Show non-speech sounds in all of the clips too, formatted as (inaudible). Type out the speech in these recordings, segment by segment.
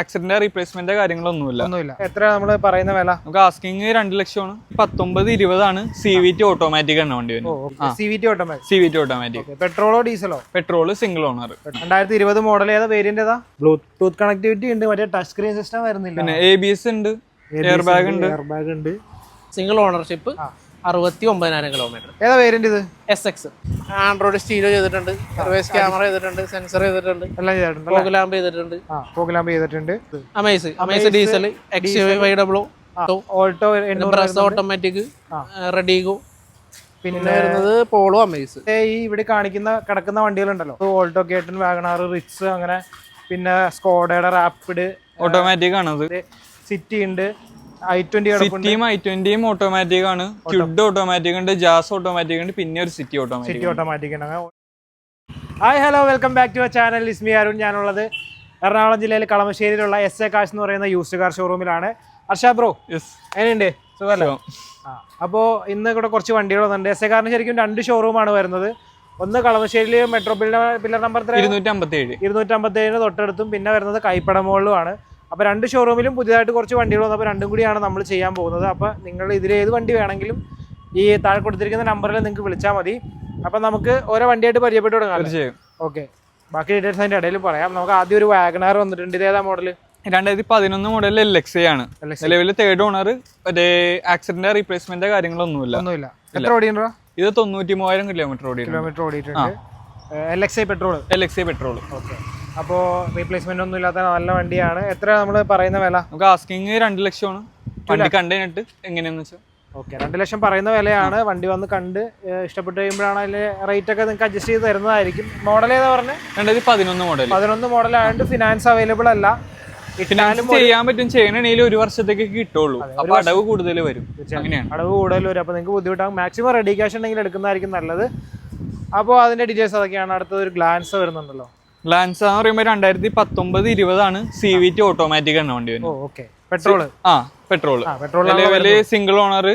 Accident replacement കാര്യങ്ങളൊന്നുമില്ല. ഒന്നുമില്ല. എത്ര നമ്മൾ പറയുന്ന വില? നമുക്ക് ആസ്കിങ് രണ്ട് ലക്ഷമാണ്. പത്തൊമ്പത് ഇരുപതാണ് സി വി ടി ഓട്ടോമാറ്റിക് ആണ് വണ്ടി C V T automatic C V T automatic പെട്രോളോ ഡീസലോ പെട്രോൾ സിംഗിൾ ഓണർ രണ്ടായിരത്തി ഇരുപത് മോഡൽ ഏതാ? വേരിയന്റ് ഏതാ? ബ്ലൂടൂത്ത് കണക്ടിവിറ്റി ഉണ്ട്. മറ്റേ ടച്ച് സ്ക്രീൻ സിസ്റ്റം വരുന്നില്ല. പിന്നെ എ ബി എസ് ഉണ്ട്. എയർ ബാഗ് ഉണ്ട് എയർ ബാഗ് ഉണ്ട്. സിംഗിൾ ഓണർഷിപ്പ് അറുപത്തി ഒമ്പതിനായിരം കിലോമീറ്റർ ഏതാ വേരിയന്റ് ഇത്? എസ് എക്സ് ആൻഡ്രോയിഡ് സ്റ്റീരിയോ ചെയ്തിട്ടുണ്ട് സർവേസ് ക്യാമറ ചെയ്തിട്ടുണ്ട് സെൻസർ ചെയ്തിട്ടുണ്ട് എല്ലാം ചെയ്തിട്ടുണ്ട് ഫോഗ് ലാമ്പ് ചെയ്തിട്ടുണ്ട്. ആ പോകലാമ്പ് ചെയ്തിട്ടുണ്ട്. Amaze Amaze diesel X Y ഡബ്ലോ Alto brass automatic Redigo പിന്നെ വരുന്നത് പോളോ അമേസ് ഈ ഇവിടെ കാണിക്കുന്ന കിടക്കുന്ന വണ്ടികളുണ്ടല്ലോ. Alto K ten WagonR Ritz അങ്ങനെ. പിന്നെ സ്കോഡയുടെ റാപ്പിഡ് ഓട്ടോമാറ്റിക് ആണ് സിറ്റി ഉണ്ട്. സിറ്റിയും ഐ ട്വന്റിയും ഓട്ടോമാറ്റിക് ആണ്. ക്യുഡ് ഓട്ടോമാറ്റിക് ഉണ്ട് ജാസ് ഓട്ടോമാറ്റിക് ഉണ്ട് പിന്നെ ഒരു സിറ്റി ഓട്ടോമാറ്റിക് സിറ്റി ഓട്ടോമാറ്റിക് ആണ്. Hi hello welcome back to channel ഇസ്മി അരുൺ ഞാനുള്ളത് എറണാകുളം ജില്ലയിൽ കളമശ്ശേരിയിലുള്ള എസ് എ കാശ് എന്ന് പറയുന്ന യൂസ്ഡ് കാർ ഷോറൂമിലാണ് അർഷാ ബ്രോ എങ്ങനെയുണ്ട്? സുഖമല്ലോ? അപ്പോൾ ഇന്ന് ഇവിടെ കുറച്ച് വണ്ടികൾ വന്നിട്ടുണ്ട് എസ് എ കാറിന് ശരിക്കും രണ്ട് ഷോറൂമാണ് വരുന്നത്. ഒന്ന് കളമശ്ശേരിയിൽ മെട്രോ പില്ലർ പില്ലർ നമ്പർ എത്ര ഇരുന്നൂറ്റി അമ്പത്തി ഏഴ് ഇരുന്നൂറ്റമ്പത്തേഴിന് തൊട്ടടുത്തും പിന്നെ വരുന്നത് കൈപ്പട മുകളിലുമാണ് അപ്പോൾ രണ്ട് ഷോറൂമിലും പുതിയതായിട്ട് കുറച്ച് വണ്ടികൾ വന്നപ്പോൾ രണ്ടും കൂടിയാണ് നമ്മൾ ചെയ്യാൻ പോകുന്നത്. അപ്പോൾ നിങ്ങൾ ഇതിൽ ഏത് വണ്ടി വേണമെങ്കിലും ഈ താഴെ കൊടുത്തിരിക്കുന്ന നമ്പറിൽ നിങ്ങൾക്ക് വിളിച്ചാൽ മതി. അപ്പോൾ നമുക്ക് ഓരോ വണ്ടിയായിട്ട് പരിചയപ്പെട്ട് തുടങ്ങാം തീർച്ചയായും. ഓക്കെ. ബാക്കി ഡീറ്റെയിൽസ് അതിന്റെ ഇടയിൽ പറയാം. നമുക്ക് ആദ്യം ഒരു വാഗനാർ വന്നിട്ടുണ്ട്. ഇത് ഏതാ മോഡൽ രണ്ടായിരത്തി പതിനൊന്ന് മോഡൽ എൽ എക്സ് ആണ്. നിലവിൽ തേർഡ് ഓണർ മറ്റേ ആക്സിഡന്റ് റീപ്ലേസ്മെന്റ് കാര്യങ്ങളൊന്നുമില്ല. ഒന്നുമില്ല. എത്ര ഓടിയുണ്ടോ ഇത് തൊണ്ണൂറ്റി മൂവായിരം കിലോമീറ്റർ ഓടി കിലോമീറ്റർ ഓടിയിട്ടുണ്ട് L X I petrol L X I petrol okay. അപ്പോൾ റീപ്ലേസ്മെന്റ് ഒന്നും ഇല്ലാത്ത നല്ല വണ്ടിയാണ്. എത്ര നമ്മൾ പറയുന്ന വില? നമുക്ക് ആസ്കിങ് രണ്ട് ലക്ഷമാണ്. വണ്ടി കണ്ടിട്ട് കഴിഞ്ഞിട്ട് എങ്ങനെയാന്ന് വെച്ചാൽ ഓക്കെ രണ്ട് ലക്ഷം പറയുന്ന വിലയാണ്. വണ്ടി വന്ന് കണ്ട് ഇഷ്ടപ്പെട്ട് കഴിയുമ്പോഴാണ് അതിൽ റേറ്റ് ഒക്കെ നിങ്ങൾക്ക് അഡ്ജസ്റ്റ് ചെയ്ത് തരുന്നതായിരിക്കും. മോഡൽ ഏതാ പറഞ്ഞത് രണ്ടായിരത്തി പതിനൊന്ന് മോഡൽ പതിനൊന്ന് മോഡൽ ആയതുകൊണ്ട് ഫിനാൻസ് അവൈലബിൾ അല്ല. ഫിനാൻസ് ചെയ്യാൻ പറ്റും. ചെയ്യണമെങ്കിൽ ഒരു വർഷത്തേക്ക് കിട്ടുള്ളൂ. അപ്പൊ അടവ് കൂടുതൽ വരും. അങ്ങനെയാണ്. അടവ് കൂടുതൽ വരും. അപ്പോൾ നിങ്ങൾക്ക് ബുദ്ധിമുട്ടാകും. മാക്സിമം റെഡി ക്യാഷ് ഉണ്ടെങ്കിൽ എടുക്കുന്നതായിരിക്കും നല്ലത്. അപ്പോൾ അതിന്റെ ഡീറ്റെയിൽസ് അതൊക്കെയാണ്. അടുത്തത് ഒരു ഗ്ലാൻസ് വരുന്നുണ്ടല്ലോ. ലാൻസ് എന്ന് പറയുമ്പോൾ രണ്ടായിരത്തി പത്തൊമ്പത് ഇരുപതാണ് സി വി ടി ഓട്ടോമാറ്റിക് ആണ് വണ്ടി വരുന്നത്. ഓക്കെ പെട്രോൾ ആ petrol petrol single owner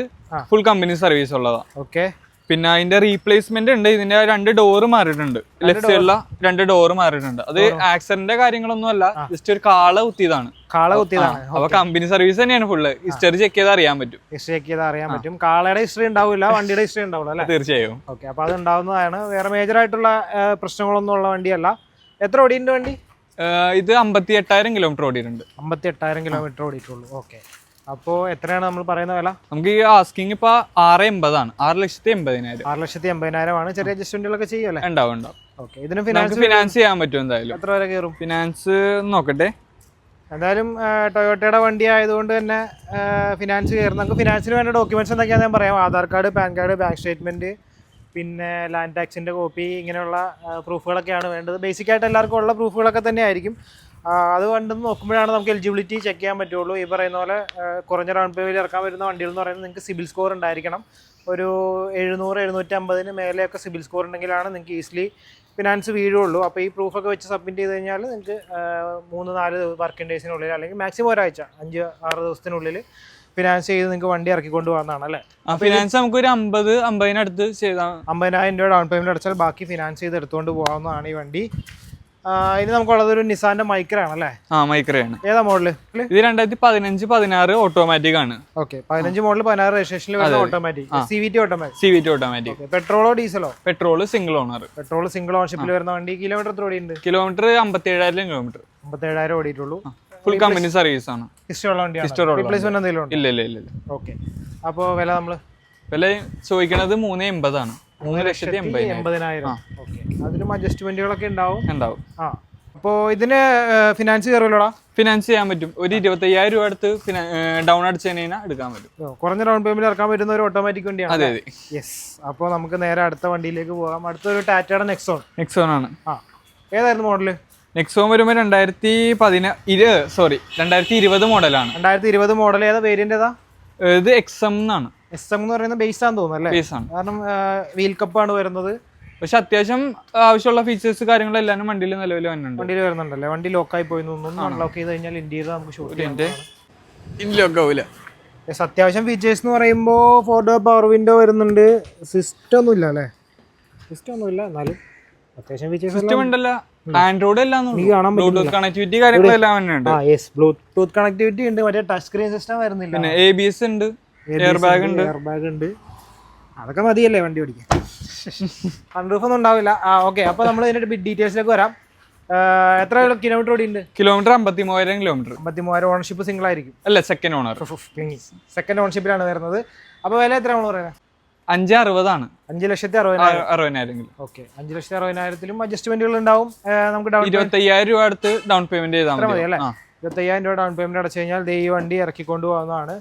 full company service ഉള്ളതാ. ഓക്കെ പിന്നെ അതിന്റെ റീപ്ലേസ്മെന്റ് ഉണ്ട്. ഇതിന്റെ രണ്ട് ഡോർ മാറിയിട്ടുണ്ട്. ലെഫ്റ്റ് സൈഡിലുള്ള രണ്ട് ഡോർ മാറിയിട്ടുണ്ട്. അത് ആക്സിഡന്റ് കാര്യങ്ങളൊന്നും അല്ല ജസ്റ്റ് ഒരു കാള കുത്തിയതാണ്. കാള കുത്തിയതാണ്. അപ്പൊ കമ്പനി സർവീസ് തന്നെയാണ് ഫുള്ള് ഹിസ്റ്ററി ചെക്ക് ചെയ്ത് അറിയാൻ പറ്റും. ഹിസ്റ്ററി ചെക്ക് ചെയ്താൽ അറിയാൻ പറ്റും. കാളയുടെ ഹിസ്റ്ററി ഉണ്ടാവില്ല വണ്ടിയുടെ ഹിസ്റ്ററി ഉണ്ടാവില്ല തീർച്ചയായും. ഓക്കെ അപ്പൊ അത് ഉണ്ടാവുന്നതാണ്. വേറെ മേജർ ആയിട്ടുള്ള പ്രശ്നങ്ങളൊന്നും ഉള്ള വണ്ടിയല്ല. എത്ര ഓടിയുണ്ട് വണ്ടി? ഇത് അമ്പത്തി എട്ടായിരം കിലോമീറ്റർ ഓടിയിട്ടുണ്ട്. അമ്പത്തി എട്ടായിരം കിലോമീറ്റർ ഓടിയിട്ടുള്ളൂ. ഓക്കെ അപ്പോൾ എത്രയാണ് നമ്മൾ പറയുന്ന വില? നമുക്ക് ഈ ആസ്കിങ് ഇപ്പൊ ആറ് എൺപതാണ് ആറ് ലക്ഷത്തി എൺപതിനായിരം ആറ് ലക്ഷത്തി എൺപതിനായിരമാണ് ചെറിയ അഡ്ജസ്റ്റ്മെന്റുകളൊക്കെ ചെയ്യുമല്ലേ ഉണ്ടാവും ഉണ്ടാവും. ഓക്കെ ഇതിന് ഫിനാൻസ് ഫിനാൻസ് ചെയ്യാൻ പറ്റും എന്തായാലും. എത്ര വരെ കയറും? ഫിനാൻസ് നോക്കട്ടെ. എന്തായാലും ടൊയോട്ടയുടെ വണ്ടി ആയതുകൊണ്ട് തന്നെ ഫിനാൻസ് കയറും. നമുക്ക് ഫിനാൻസിന് വേണ്ട ഡോക്യുമെന്റ്സ് എന്തൊക്കെയാണെന്ന് ഞാൻ പറയാം. Aadhaar card PAN card bank statement പിന്നെ ലാൻഡ് ടാക്സിന്റെ കോപ്പി ഇങ്ങനെയുള്ള പ്രൂഫുകളൊക്കെയാണ് വേണ്ടത്. ബേസിക് ആയിട്ട് എല്ലാവർക്കും ഉള്ള പ്രൂഫുകളൊക്കെ തന്നെ ആയിരിക്കും അത് കണ്ടെന്ന് നോക്കുമ്പോഴാണ് നമുക്ക് എലിജിബിലിറ്റി ചെക്ക് ചെയ്യാൻ പറ്റുള്ളൂ. ഈ പറയുന്ന പോലെ കുറഞ്ഞ ഡൗൺ പേയ്മെന്റ് ഇറക്കാൻ വരുന്ന വണ്ടികൾ എന്ന് പറയുന്നത് നിങ്ങൾക്ക് സിബിൽ സ്കോർ ഉണ്ടായിരിക്കണം. ഒരു എഴുന്നൂറ് എഴുന്നൂറ്റി അമ്പതിന് മേലെയൊക്കെ സിബിൽ സ്കോർ ഉണ്ടെങ്കിലാണ് നിങ്ങൾക്ക് ഈസിലി ഫിനാൻസ് വീഴുള്ളൂ. അപ്പോൾ ഈ പ്രൂഫൊക്കെ വെച്ച് സബ്മിറ്റ് ചെയ്ത് കഴിഞ്ഞാൽ നിങ്ങൾക്ക് മൂന്ന് നാല് വർക്കിംഗ് ഡേയ്സിനുള്ളിൽ അല്ലെങ്കിൽ മാക്സിമം ഒരാഴ്ച അഞ്ച് ആറ് ദിവസത്തിനുള്ളിൽ ഫിനാൻസ് ചെയ്ത് നിങ്ങൾക്ക് വണ്ടി ഇറക്കിക്കൊണ്ട് പോകുന്നതാണ് അല്ലേ? ഫിനാൻസ് നമുക്ക് ഒരു അമ്പത് അമ്പതിനടുത്ത് ചെയ്താൽ അമ്പതിനായിരം രൂപ ഡൗൺ പേയ്മെന്റ് അടച്ചാൽ ബാക്കി ഫിനാൻസ് ചെയ്ത് എടുത്തുകൊണ്ട് പോകാവുന്നതാണ് ഈ വണ്ടി. ഇത് ഇനി നമുക്കുള്ളത് ഒരു നിസാന്റെ മൈക്രാണ് അല്ലേ? ആ മൈക്രയാണ് ഏതാ മോഡൽ ഇത് രണ്ടായിരത്തി പതിനഞ്ച് പതിനാറ് ഓട്ടോമാറ്റിക് ആണ്. ഓക്കെ പതിനഞ്ച് മോഡൽ പതിനാറ് രജിസ്ട്രേഷനിൽ വരുന്ന automatic C V T automatic C V T automatic പെട്രോളോ ഡീസലോ petrol single owner petrol single ഓണർഷിപ്പിൽ വരുന്ന വണ്ടി കിലോമീറ്റർ എത്ര ഓടിയുണ്ട് കിലോമീറ്റർ അമ്പത്തി ഏഴായിരം കിലോമീറ്റർ അമ്പത്തി ഏഴായിരം ഓടിയിട്ടുള്ളൂ ഫുൾ കമ്പനി സർവീസ് ആണ്. ഹിസ്റ്ററി ഉള്ള വണ്ടിയാണ്. റീപ്ലേസ്മെന്റ് എന്തെങ്കിലും ഇല്ല ഇല്ല ഇല്ല ഓക്കെ അപ്പോൾ വില നമ്മൾ വില ചോദിക്കണത് മൂന്ന് എൺപതാണ് മൂന്ന് ലക്ഷത്തി എൺപതിനായിരം. ഓക്കെ അതിലും അഡ്ജസ്റ്റ്മെന്റുകളൊക്കെ ഉണ്ടാവും? ഉണ്ടാവും. ആ. അപ്പോൾ ഇതിന് ഫിനാൻസ് കയറുമല്ലോടാ ഫിനാൻസ് ചെയ്യാൻ പറ്റും. ഒരു ഇരുപത്തയ്യായിരം രൂപ അടുത്ത് ഡൗൺ അടിച്ചു കഴിഞ്ഞാൽ എടുക്കാൻ പറ്റും. കുറഞ്ഞ ഡൗൺ പേയ്മെന്റ് ഇറക്കാൻ പറ്റുന്ന ഒരു ഓട്ടോമാറ്റിക് വണ്ടിയാണ് അതെ അതെ. യെസ് അപ്പോൾ നമുക്ക് നേരെ അടുത്ത വണ്ടിയിലേക്ക് പോകാം. അടുത്തൊരു ടാറ്റയുടെ നെക്സോൺ നെക്സോൺ ആണ്. ആ. ഏതായിരുന്നു മോഡൽ നെക്സോൺ വരുമ്പോൾ രണ്ടായിരത്തി പതിന ഇരു സോറി രണ്ടായിരത്തി ഇരുപത് മോഡലാണ് രണ്ടായിരത്തി ഇരുപത് മോഡൽ ഏതാ? വേരിയന്റ് ഏതാ? ഇത് എം എന്നാണ് എസ് എം എന്ന് പറയുന്നത് ബേസ് ആണെന്ന് തോന്നുന്നു അല്ലേ? ബേസ് ആണ്. കാരണം വീൽ കപ്പാണ് വരുന്നത്. പക്ഷെ അത്യാവശ്യം ആവശ്യമുള്ള ഫീച്ചേഴ്സ് കാര്യങ്ങളെല്ലാം വണ്ടിയിൽ നിലവിൽ വന്നിട്ടുണ്ട് വണ്ടിയിൽ വരുന്നുണ്ടല്ലേ? വണ്ടി ലോക്കായി പോയി ലോക്ക് അൺലോക്ക് ചെയ്ത് കഴിഞ്ഞാൽ ഇന്ത്യയിൽ നമുക്ക് ഷൂട്ട് ചെയ്യാം. എന്റെ ഇല്ലൊക്കെ ആവൂല. യെസ് അത്യാവശ്യം ഫീച്ചേഴ്സ് എന്ന് പറയുമ്പോൾ ഫോർ ഡോർ പവർ വിൻഡോ വരുന്നുണ്ട്. സിസ്റ്റം ഒന്നുമില്ല അല്ലേ? സിസ്റ്റം ഒന്നുമില്ല എന്നാലും അത്യാവശ്യം ഫീച്ചേഴ്സ് സിസ്റ്റം ഉണ്ടല്ല. ആൻഡ്രോയിഡ് എല്ലാം ബ്ലൂടൂത്ത് കണക്ടിവിറ്റി കാര്യങ്ങളെല്ലാം തന്നെ ഉണ്ട്. ആ യെസ് ബ്ലൂടൂത്ത് കണക്ടിവിറ്റി ഉണ്ട്. മറ്റേ ടച്ച് സ്ക്രീൻ സിസ്റ്റം വരുന്നില്ല. പിന്നെ എ ബി എസ് ഉണ്ട്. എയർ ബാഗ് ഉണ്ട് എയർ ബാഗ് ഉണ്ട്. അതൊക്കെ മതിയല്ലേ വണ്ടി ഓടിക്കാൻ? (laughs) സൺറൂഫ് ഒന്നും ഉണ്ടാവില്ല. ആ ഓക്കെ അപ്പൊ നമ്മൾ ഇതിന്റെ ഡീറ്റെയിൽസിലേക്ക് വരാം. എത്ര കിലോമീറ്റർ ഓടിയുണ്ട് കിലോമീറ്റർ അമ്പത്തി മൂവായിരം കിലോമീറ്റർ അമ്പത്തി മൂവായിരം ഓണർഷിപ്പ് സിംഗിൾ ആയിരിക്കും. അല്ല സെക്കൻഡ് ഓണർ സെക്കൻഡ് ഓണർഷിപ്പിലാണ് വരുന്നത്. അപ്പോൾ വില എത്ര നമ്മൾ പറയുന്നത് അഞ്ച് അറുപതാണ്. അഞ്ച് ലക്ഷത്തി അറുപതിനായിരം. ഓക്കെ. അഞ്ച് ലക്ഷത്തി അറുപതിനായിരത്തിലും അഡ്ജസ്റ്റ്മെന്റുകൾ ഉണ്ടാവും. നമുക്ക് ഡൗൺ ഇരുപത്തി അയ്യായിരം രൂപ അടുത്ത് ഡൗൺ പേയ്മെന്റ് ചെയ്താൽ മതി അല്ലേ. ഇരുപത്തയ്യായിരം രൂപ ഡൗൺ പേയ്മെന്റ് അടച്ചു കഴിഞ്ഞാൽ ദേ ഈ വണ്ടി ഇറക്കിക്കൊണ്ട് പോകുന്നതാണ്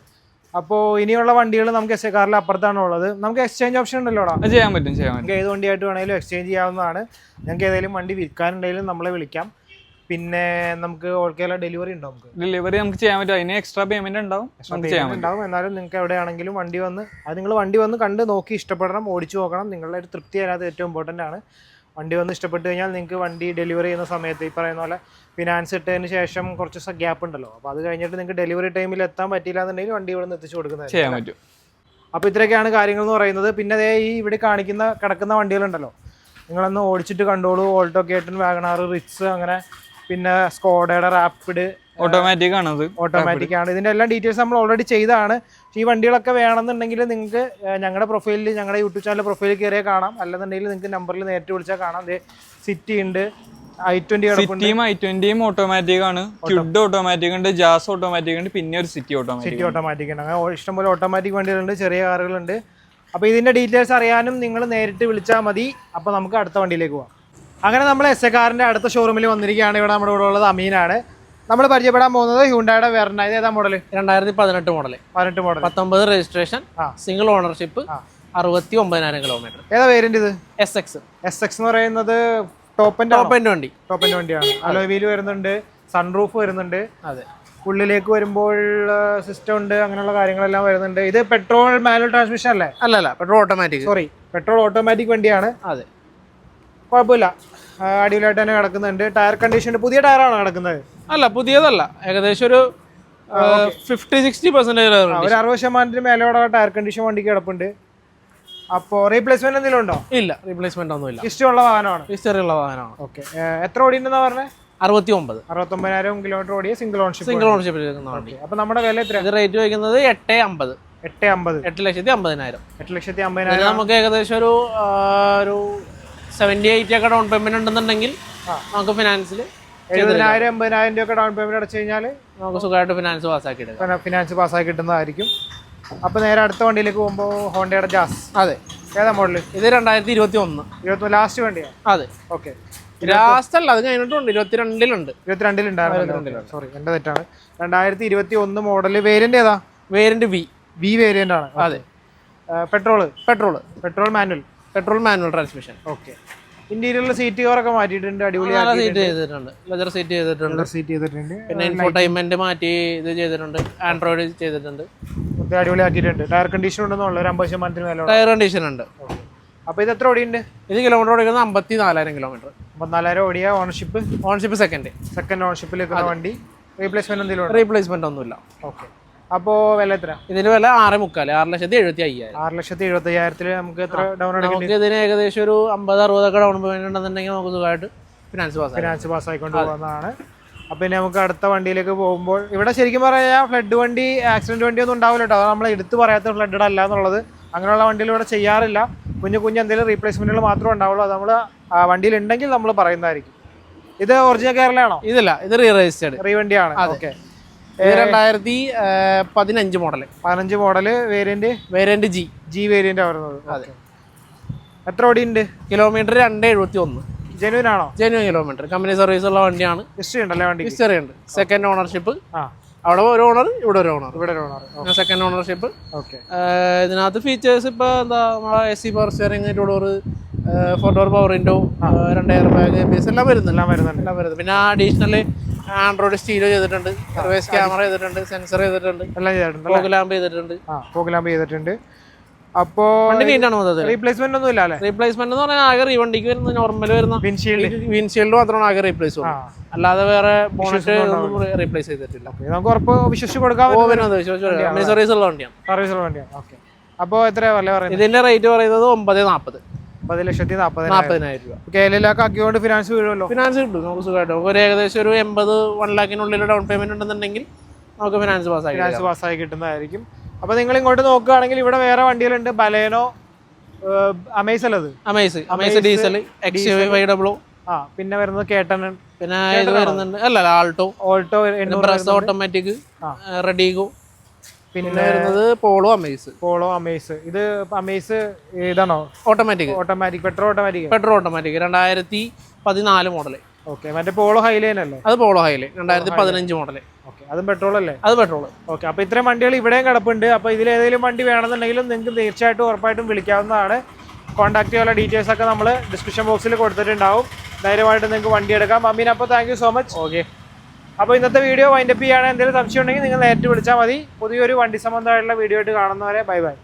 അപ്പോൾ ഇനിയുള്ള വണ്ടികൾ നമുക്ക് എസ് എ കാറിൽ അപ്പുറത്താണ് ഉള്ളത്. നമുക്ക് എക്സ്ചേഞ്ച് ഓപ്ഷൻ ഉണ്ടല്ലോ ചെയ്യാൻ പറ്റും ചെയ്യാൻ പറ്റും ഏത് വണ്ടിയായിട്ട് വേണമെങ്കിലും എക്സ്ചേഞ്ച് ചെയ്യാവുന്നതാണ്. ഞങ്ങൾക്ക് ഏതെങ്കിലും വണ്ടി വിൽക്കാനുണ്ടെങ്കിലും നമ്മളെ വിളിക്കാം. പിന്നെ നമുക്ക് ഓൾ കേരള ഡെലിവറി ഉണ്ടോ നമുക്ക്? ഡെലിവറി നമുക്ക് ചെയ്യാൻ പറ്റും. അതിന് എക്സ്ട്രാ പേയ്മെന്റ് ഉണ്ടാവും. ഉണ്ടാവും. എന്നാലും നിങ്ങൾക്ക് എവിടെയാണെങ്കിലും വണ്ടി വന്ന് അത് നിങ്ങൾ വണ്ടി വന്ന് കണ്ട് നോക്കി ഇഷ്ടപ്പെടണം ഓടിച്ചു നോക്കണം. നിങ്ങളുടെ ഒരു തൃപ്തി അതിനകത്ത് ഏറ്റവും ഇമ്പോർട്ടന്റ് ആണ്. വണ്ടി വന്ന് ഇഷ്ടപ്പെട്ട് കഴിഞ്ഞാൽ നിങ്ങൾക്ക് വണ്ടി ഡെലിവറി ചെയ്യുന്ന സമയത്ത് ഈ പറയുന്ന പോലെ ഫിനാൻസ് ഇട്ടതിന് ശേഷം കുറച്ച് ഗ്യാപ്പ് ഉണ്ടല്ലോ. അപ്പോൾ അത് കഴിഞ്ഞിട്ട് നിങ്ങൾക്ക് ഡെലിവറി ടൈമിൽ എത്താൻ പറ്റിയില്ല എന്നുണ്ടെങ്കിൽ വണ്ടി ഇവിടെ നിന്ന് എത്തിച്ചു കൊടുക്കുന്നത് ചെയ്യാൻ പറ്റും. അപ്പോൾ ഇത്രയൊക്കെയാണ് കാര്യങ്ങൾ എന്ന് പറയുന്നത്. പിന്നെ അതേ ഈ ഇവിടെ കാണിക്കുന്ന കിടക്കുന്ന വണ്ടികളുണ്ടല്ലോ. നിങ്ങളൊന്ന് ഓടിച്ചിട്ട് കണ്ടോളൂ. ഓൾട്ടോ കേട്ടൻ വാഗണാർ റിറ്റ്സ് അങ്ങനെ പിന്നെ സ്കോഡയുടെ റാപ്പിഡ് ഓട്ടോമാറ്റിക് ആണ് ഓട്ടോമാറ്റിക് ആണ്. ഇതിന്റെ എല്ലാ ഡീറ്റെയിൽസ് നമ്മൾ ഓൾറെഡി ചെയ്തതാണ്. ഈ വണ്ടികളൊക്കെ വേണമെന്നുണ്ടെങ്കിൽ നിങ്ങൾക്ക് ഞങ്ങളുടെ പ്രൊഫൈലിൽ ഞങ്ങളുടെ യൂട്യൂബ് ചാനൽ പ്രൊഫൈലിൽ കയറിയാൽ കാണാം. അല്ലെന്നുണ്ടെങ്കിൽ നിങ്ങൾക്ക് നമ്പറിൽ നേരിട്ട് വിളിച്ചാൽ കാണാം. സിറ്റി ഉണ്ട്. ഐ സിറ്റിയും ഐ ട്വന്റിയും ഓട്ടോമാറ്റിക് ആണ്. ക്യുഡ് ഓട്ടോമാറ്റിക് ഉണ്ട് ജാസ് ഓട്ടോമാറ്റിക് ഉണ്ട് പിന്നെ ഒരു സിറ്റി ഓട്ടോമാറ്റിക് സിറ്റി ഓട്ടോമാറ്റിക് ഉണ്ട് അങ്ങനെ ഇഷ്ടംപോലെ ഓട്ടോമാറ്റിക് വണ്ടികളുണ്ട് ചെറിയ കാറുകളുണ്ട്. അപ്പോൾ ഇതിന്റെ ഡീറ്റെയിൽസ് അറിയാനും നിങ്ങൾ നേരിട്ട് വിളിച്ചാൽ മതി. അപ്പോൾ നമുക്ക് അടുത്ത വണ്ടിയിലേക്ക് പോകാം അങ്ങനെ നമ്മൾ എസ് എ കാറിന്റെ അടുത്ത ഷോറൂമിൽ വന്നിരിക്കുകയാണ്. ഇവിടെ നമ്മുടെ കൂടെ ഉള്ളത് അമീനാണ്. നമ്മൾ പരിചയപ്പെടാൻ പോകുന്നത് ഹ്യൂണ്ടായുടെ വേറെ ഇത് ഏതാ മോഡൽ രണ്ടായിരത്തി പതിനെട്ട് മോഡൽ പതിനെട്ട് മോഡൽ പത്തൊമ്പത് രജിസ്ട്രേഷൻ. Single ownership. അറുപത്തി ഒമ്പതിനായിരം കിലോമീറ്റർ ഏതാ വേരിയന്റ് ഇത്? എസ് എക്സ് എസ് എക്സ് എന്ന് പറയുന്നത് ടോപ്പ് ടോപ്പ് എന്റെ വണ്ടി. ടോപ്പിന്റെ വണ്ടിയാണ്. അലോയ് വീൽ വരുന്നുണ്ട് സൺറൂഫ് വരുന്നുണ്ട്. അതെ. ഉള്ളിലേക്ക് വരുമ്പോൾ സിസ്റ്റം ഉണ്ട് അങ്ങനെയുള്ള കാര്യങ്ങളെല്ലാം വരുന്നുണ്ട്. ഇത് പെട്രോൾ മാനുവൽ ട്രാൻസ്മിഷൻ അല്ലേ? അല്ലല്ല petrol automatic sorry petrol automatic വണ്ടിയാണ്. അതെ. കുഴപ്പമില്ല. അടിപൊളിയായിട്ട് തന്നെ കിടക്കുന്നുണ്ട്. ടയർ കണ്ടീഷൻ പുതിയ ടയറാണോ കിടക്കുന്നത്? അല്ല പുതിയതല്ല. ഏകദേശം ഒരു ഫിഫ്റ്റി സിക്സ്റ്റി പെർസെന്റേജ് ഒരു അറുപത് ശതമാനത്തിന് മേലോടെ ടയർ കണ്ടീഷൻ വണ്ടിക്ക് കിടപ്പുണ്ട്. അപ്പോൾ റീപ്ലേസ്മെന്റ് എന്തെങ്കിലും ഉണ്ടോ? ഇല്ല റീപ്ലേസ്മെന്റ് ഒന്നും ഇല്ല ഇഷ്ടമുള്ള വാഹനമാണ്. ഹിസ്റ്ററിയുള്ള വാഹനമാണ്. ഓക്കെ എത്ര ഓടി ഉണ്ടെന്നാ പറഞ്ഞത് അറുപത്തി ഒമ്പത് അറുപത്തൊമ്പതിനായിരം കിലോമീറ്റർ ഓടിയ. സിംഗിൾ ഓൺഷിപ്പ് സിംഗിൾ ഓൺഷിപ്പ് വണ്ടി അപ്പൊ നമ്മുടെ വില എത്ര ഇത് റേറ്റ് വയ്ക്കുന്നത് എട്ട് അമ്പത്. എട്ട് അമ്പത്. എട്ട് ലക്ഷത്തി അമ്പതിനായിരം. എട്ട് ലക്ഷത്തി അമ്പതിനായിരം. നമുക്ക് ഏകദേശം ഒരു ഒരു സെവന്റി എയ്റ്റി ഒക്കെ ഡൗൺ പേയ്മെന്റ് ഉണ്ടെന്നുണ്ടെങ്കിൽ നമുക്ക് ഫിനാൻസിൽ എഴുപതിനായിരം എൺപതിനായിരം രൂപ ഡൗൺ പേയ്മെന്റ് അടച്ചു കഴിഞ്ഞാൽ നമുക്ക് സുഖമായിട്ട് ഫിനാൻസ് പാസ്സാക്കി ഫിനാൻസ് പാസ്സാക്കി കിട്ടുന്നതായിരിക്കും. അപ്പോൾ നേരെ അടുത്ത വണ്ടിയിലേക്ക് പോകുമ്പോൾ ഹോണ്ടയുടെ ജാസ്. അതെ. ഏതാ മോഡൽ ഇത് രണ്ടായിരത്തി ഇരുപത്തി ഒന്ന് ഇരുപത്തി ലാസ്റ്റ് വണ്ടിയാണ് അതെ. ഓക്കെ. ലാസ്റ്റ് അല്ല അത് കഴിഞ്ഞിട്ടുണ്ട്. ഇരുപത്തിരണ്ടിലുണ്ട്. ഇരുപത്തിരണ്ടിലുണ്ടായിരുന്നു സോറി എന്റെ തെറ്റാണ് രണ്ടായിരത്തി ഇരുപത്തി ഒന്ന് മോഡൽ വേരിയന്റ് ഏതാ? വേരിയന്റ് വി വി വേരിയന്റ് ആണ്. അതെ. Petrol petrol petrol manual petrol manual transmission. Okay. ഇന്റീരിയറിൽ seat കവറൊക്കെ മാറ്റിയിട്ടുണ്ട് അടിപൊളി സീറ്റ് ചെയ്തിട്ടുണ്ട്. ലെതർ സീറ്റ് ചെയ്തിട്ടുണ്ട്. സീറ്റ് ചെയ്തിട്ടുണ്ട്. പിന്നെ ഇൻഫോർടൈൻമെന്റ് മാറ്റി ഇത് ചെയ്തിട്ടുണ്ട്. ആൻഡ്രോയിഡ് ചെയ്തിട്ടുണ്ട്. അടിപൊളി ആക്കിയിട്ടുണ്ട്. ടയർ കണ്ടീഷൻ ഉണ്ടെന്നുള്ള ഒരു അമ്പത് ശതമാനത്തിന് മേലെ ടയർ കണ്ടീഷൻ ഉണ്ട്. അപ്പൊ ഇത് എത്ര ഓടിയുണ്ട് ഇത് കിലോമീറ്റർ ഓടിക്കുന്നത് അമ്പത്തി നാലായിരം കിലോമീറ്റർ അമ്പത്തിനാലായിരം ഓടിയ ഓണർഷിപ്പ് ഓണർഷിപ്പ് സെക്കൻഡ് സെക്കൻഡ് ഓണർഷിപ്പിൽ വണ്ടി. റീപ്ലേസ്മെന്റ് എന്തെങ്കിലും റീപ്ലേസ്മെന്റ് ഒന്നുമില്ല. ഓക്കെ. അപ്പോൾ വില എത്ര? ഇതിന് വില ആറ് മുക്കാൽ ആറ് ലക്ഷത്തി എഴുപത്തി അയ്യായിരം ആറ് ലക്ഷത്തി എഴുപത്തി അയ്യായിരത്തിൽ നമുക്ക് എത്ര ഡൗൺ നമുക്ക് ഇതിന് ഏകദേശം ഒരു അമ്പത് അറുപതൊക്കെ ഡൗൺ പേയ്മെന്റ് ഉണ്ടെന്നുണ്ടെങ്കിൽ നമുക്ക് സുഖമായിട്ട് ഫിനാൻസ് പാസ് ഫിനാൻസ് പാസ് ആയിക്കൊണ്ട് പോകുന്നതാണ് അപ്പൊ പിന്നെ നമുക്ക് അടുത്ത വണ്ടിയിലേക്ക് പോകുമ്പോൾ ഇവിടെ ശരിക്കും പറയാ ഫ്ലഡ് വണ്ടി ആക്സിഡന്റ് വണ്ടി ഒന്നും ഉണ്ടാവില്ല കേട്ടോ. നമ്മൾ എടുത്തു പറയാത്ത ഫ്ലഡ് അല്ല എന്നുള്ളത്. അങ്ങനെയുള്ള വണ്ടികൾ ഇവിടെ ചെയ്യാറില്ല. കുഞ്ഞു കുഞ്ഞു എന്തെങ്കിലും റീപ്ലേസ്മെന്റുകൾ മാത്രമേ ഉണ്ടാവുള്ളൂ. അത് നമ്മൾ വണ്ടിയിൽ ഉണ്ടെങ്കിൽ നമ്മൾ പറയുന്നതായിരിക്കും. ഇത് ഒറിജിനൽ കേരളയാണോ ഇതല്ല ഇത് റീ രജിസ്റ്റേർഡ് റീ വണ്ടിയാണ് ഓക്കെ രണ്ടായിരത്തി പതിനഞ്ച് മോഡൽ പതിനഞ്ച് model variant? Variant G. G variant വരുന്നത് അതെ. എത്ര ഓടിയുണ്ട്? കിലോമീറ്റർ രണ്ട് എഴുപത്തി ഒന്ന് ജനുവൻ ആണോ ജനുവൻ കിലോമീറ്റർ. കമ്പനി സർവീസ് ഉള്ള വണ്ടിയാണ്. ഹിസ്റ്ററി ഉണ്ടല്ലേ വണ്ടി ഹിസ്റ്ററി ഉണ്ട്. Second ownership. അവിടെ ഒരു ഓണർ ഇവിടെ ഒരു ഓണർ. ഇവിടെ ഒരു ഓണർ. Second ownership. ഓക്കെ. ഇതിനകത്ത് ഫീച്ചേഴ്സ് ഇപ്പോൾ എന്താ നമ്മളെ A C power steering door four door power window രണ്ട് air bag M B S എല്ലാം വരുന്നുണ്ട്. എല്ലാം വരുന്നുണ്ട്. എല്ലാം വരുന്നത് പിന്നെ അഡീഷണൽ ആൻഡ്രോയിഡ് സ്റ്റീലോ ചെയ്തിട്ടുണ്ട് സർവേസ് ക്യാമറ ചെയ്തിട്ടുണ്ട് സെൻസർ ചെയ്തിട്ടുണ്ട് എല്ലാം ചെയ്തിട്ടുണ്ട് ഫോഗ് ലാമ്പ് ചെയ്തിട്ടുണ്ട്. ആ ചെയ്തിട്ടുണ്ട്. അപ്പോ റീപ്ലേസ്മെന്റ് ഒന്നും ഇല്ല അല്ലേ? റീപ്ലേസ്മെന്റ് എന്ന് പറഞ്ഞാൽ ആകെ റീവണ്ടിക്ക് വണ്ടിക്ക് വരുന്ന നോർമൽ വരുന്ന വിൻഷീൽഡ് വിൻഷീൽഡ് മാത്രമാണ് ആകെ റീപ്ലേസ് അല്ലാതെ വേറെ ബോണറ്റ് റീപ്ലേസ് ചെയ്തിട്ടില്ല. നമുക്ക് ഉറപ്പ് വിശ്വസിച്ച് കൊടുക്കാൻ സർവീസ് ഉള്ള വണ്ടിയാണ്. സർവീസുള്ള വണ്ടിയാണ്. ഓക്കെ. അപ്പോൾ എത്ര വില പറയുന്നത്? ഇതിന്റെ റേറ്റ് പറയുന്നത് ഒമ്പത് നാൽപ്പത് മുപ്പത് ലക്ഷത്തി നാൽപ്പതിനായിരം. രൂപ. ഫിനാൻസ് വീഴുമല്ലോ ഫിനാൻസ് കിട്ടും നമുക്ക് സുഖമായിട്ട്. ഒരു ഏകദേശം ഒരു എൺപത് വൺ ലാഖിനുള്ളിൽ ഡൗൺ പേയ്മെന്റ് ഉണ്ടെന്നുണ്ടെങ്കിൽ നമുക്ക് ഫിനാൻസ് പാസ്സായി ഫിനാൻസ് പാസ്സായി കിട്ടുന്നതായിരിക്കും. അപ്പോൾ നിങ്ങൾ ഇങ്ങോട്ട് നോക്കുകയാണെങ്കിൽ ഇവിടെ വേറെ വണ്ടികളുണ്ട്. ബലേനോ അമേസ് അല്ലത് Amaze Amaze diesel X five ഡബ്ലോ ആ പിന്നെ വരുന്നത് കേട്ടൺ പിന്നെ ഇത് വരുന്നുണ്ട്. അല്ല ആൾട്ടോ ഓൾട്ടോ ഓട്ടോമാറ്റിക്. റെഡിഗോ പിന്നെ വരുന്നത് പോളോ അമേസ് പോളോ അമേസ് ഇത് അമേസ് ഇതാണോ automatic automatic petrol automatic petrol automatic രണ്ടായിരത്തി പതിനാല് മോഡൽ. ഓക്കെ മറ്റേ പോളോ ഹൈലൈൻ അല്ലേ? അത് പോളോ ഹൈലൈൻ രണ്ടായിരത്തി പതിനഞ്ച് മോഡൽ. ഓക്കെ അതും പെട്രോൾ അല്ലേ? അത് പെട്രോൾ ഓക്കെ അപ്പോൾ ഇത്രയും വണ്ടികൾ ഇവിടെയും കിടപ്പുണ്ട്. അപ്പോൾ ഇതിൽ ഏതെങ്കിലും വണ്ടി വേണമെന്നുണ്ടെങ്കിലും നിങ്ങൾക്ക് തീർച്ചയായിട്ടും ഉറപ്പായിട്ടും വിളിക്കാവുന്നതാണ്. കോൺടാക്ട് ചെയ്യാനുള്ള ഡീറ്റെയിൽസ് ഒക്കെ നമ്മൾ ഡിസ്ക്രിപ്ഷൻ ബോക്സിൽ കൊടുത്തിട്ടുണ്ടാവും. ധൈര്യമായിട്ട് നിങ്ങൾക്ക് വണ്ടി എടുക്കാം. അമീൻ അപ്പോൾ thank you so much okay അപ്പോൾ ഇന്നത്തെ വീഡിയോ വൈൻഡപ്പ് ചെയ്യാണ് എന്തെങ്കിലും സംശയം ഉണ്ടെങ്കിൽ നിങ്ങൾ നേരിട്ട് വിളിച്ചാൽ മതി. പുതിയൊരു വണ്ടി സംബന്ധമായിട്ടുള്ള വീഡിയോ ആയിട്ട് കാണുന്നവരെ ബൈ ബൈ